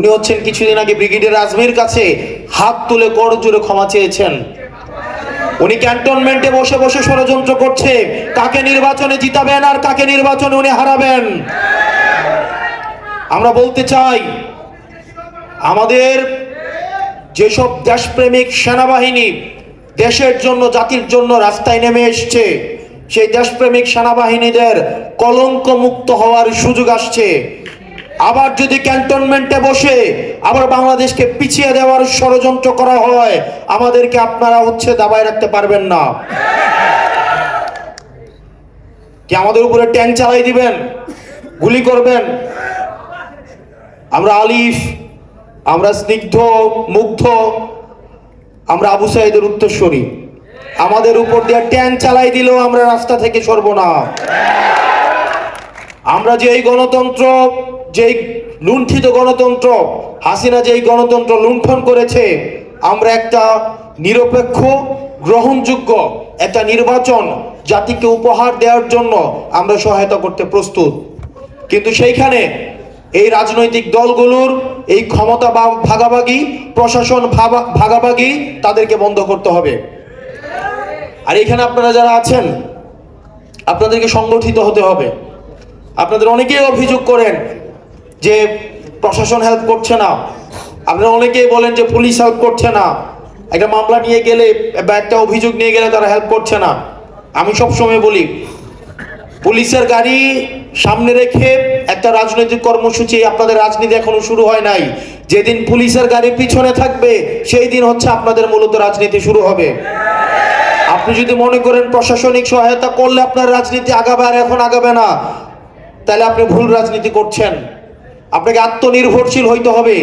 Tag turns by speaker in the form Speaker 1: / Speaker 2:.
Speaker 1: উনি হচ্ছেন কিছুদিন আগে ব্রিগেডিয়ার আজমির কাছে হাত তুলে কর জুড়ে ক্ষমা চেয়েছেন। উনি ক্যান্টনমেন্টে বসে বসে ষড়যন্ত্র করছে। কাকে নির্বাচনে জিতাবেন আর কাকে নির্বাচনে উনি হারাবেন? আমরা বলতে চাই, আমাদের যেসব দেশপ্রেমিক সেনাবাহিনী দেশের জন্য, জাতির জন্য রাস্তায় নেমে এসছে, সেই দেশপ্রেমিক সেনাবাহিনীদের কলঙ্ক মুক্ত হওয়ার সুযোগ আসছে। আবার যদি ক্যান্টনমেন্টে বসে আবার বাংলাদেশকে পিছিয়ে দেওয়ার ষড়যন্ত্র করা হয়, আমাদেরকে আপনারা হচ্ছে দাবায় রাখতে পারবেন না। কি আমাদের উপরে ট্যাঙ্ক চালাই দিবেন? গুলি করবেন? আমরা আলিফ, আমরা স্নিগ্ধ, মুগ্ধ, আমরা আবু সাইদের উত্তরস্বরী আমাদের উপর দিয়ে ট্যাঙ্ক চালাই দিলেও আমরা রাস্তা থেকে সরব না। আমরা যে এই গণতন্ত্র যেই লুণ্ঠিত গণতন্ত্র, হাসিনা যেই গণতন্ত্র লুণ্ঠন করেছে, আমরা একটা নিরপেক্ষ, গ্রহণযোগ্য একটা নির্বাচন জাতিকে উপহার দেওয়ার জন্য আমরা সহায়তা করতে প্রস্তুত। কিন্তু সেইখানে এই রাজনৈতিক দলগুলোর এই ক্ষমতা ভাগাভাগি, প্রশাসন ভাগাভাগি তাদেরকে বন্ধ করতে হবে। আর এখানে আপনারা যারা আছেন, আপনাদেরকে সংগঠিত হতে হবে। আপনাদের অনেকেই অভিযোগ করেন যে প্রশাসন হেল্প করছে না। আপনারা অনেকেই বলেন যে পুলিশ হেল্প করছে না। একটা মামলা নিয়ে গেলে বা একটা অভিযোগ নিয়ে গেলে তারা হেল্প করছে না। আমি সব সময় বলি, পুলিশের গাড়ি সামনে রেখে একটা রাজনৈতিক কর্মসূচি, আপনাদের রাজনীতি এখনও শুরু হয় নাই। যেদিন পুলিশের গাড়ি পিছনে থাকবে, সেই দিন হচ্ছে আপনাদের মূলত রাজনীতি শুরু হবে। আপনি যদি মনে করেন প্রশাসনিক সহায়তা করলে আপনার রাজনীতি আগাবে আর এখন আগাবে না, তাহলে আপনি ভুল রাজনীতি করছেন। আপনাকে আত্মনির্ভরশীল হইতে হবে।